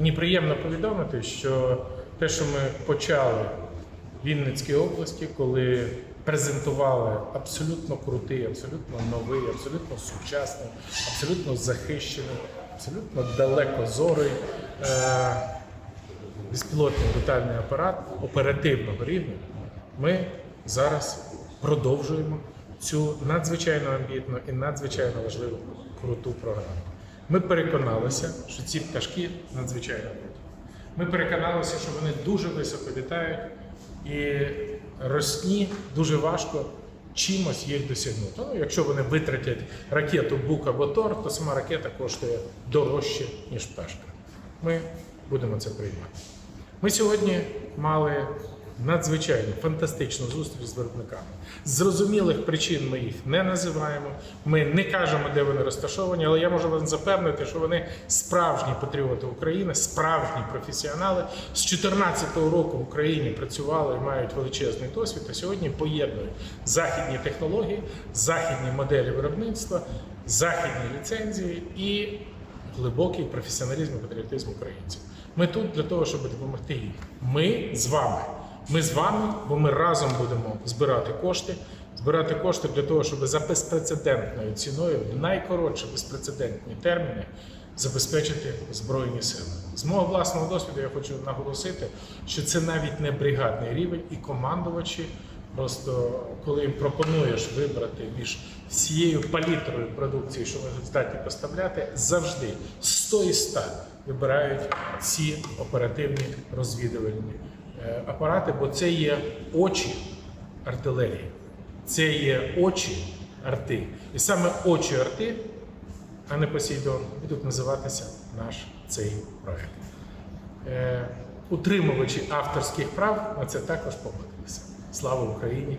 Мені приємно повідомити, що те, що ми почали в Вінницькій області, коли презентували абсолютно крутий, абсолютно новий, абсолютно сучасний, абсолютно захищений, абсолютно далекозорий е- безпілотний літальний апарат оперативного рівня, ми зараз продовжуємо цю надзвичайно амбітну і надзвичайно важливу круту програму. Ми переконалися, що ці пташки надзвичайно круті. Ми переконалися, що вони дуже високо літають і росні дуже важко чимось їх досягнути. Ну, якщо вони витратять ракету Бук або Тор, то сама ракета коштує дорожче, ніж пташка. Ми будемо це приймати. Ми сьогодні мали надзвичайну фантастичну зустріч з виробниками. Зрозумілих причин ми їх не називаємо. Ми не кажемо, де вони розташовані, але я можу вас запевнити, що вони справжні патріоти України, справжні професіонали. З 2014 року в Україні працювали і мають величезний досвід. А сьогодні поєднують західні технології, західні моделі виробництва, західні ліцензії і глибокий професіоналізм і патріотизм українців. Ми тут для того, щоб допомогти їм. Ми з вами. Ми з вами, бо ми разом будемо збирати кошти, збирати кошти для того, щоб за безпрецедентною ціною в найкоротші безпрецедентні терміни забезпечити збройні сили. З мого власного досвіду я хочу наголосити, що це навіть не бригадний рівень, і командувачі Просто коли їм пропонуєш вибрати між всією палітрою продукції, що вони здатні поставляти, завжди 100 із 100 вибирають ці оперативні розвідувальні апарати, бо це є очі артилерії, це є очі арти. І саме очі арти, а не Посейдон, будуть називатися наш цей проект. Е, Утримувачі авторських прав на це також погодилися. Слава Україні!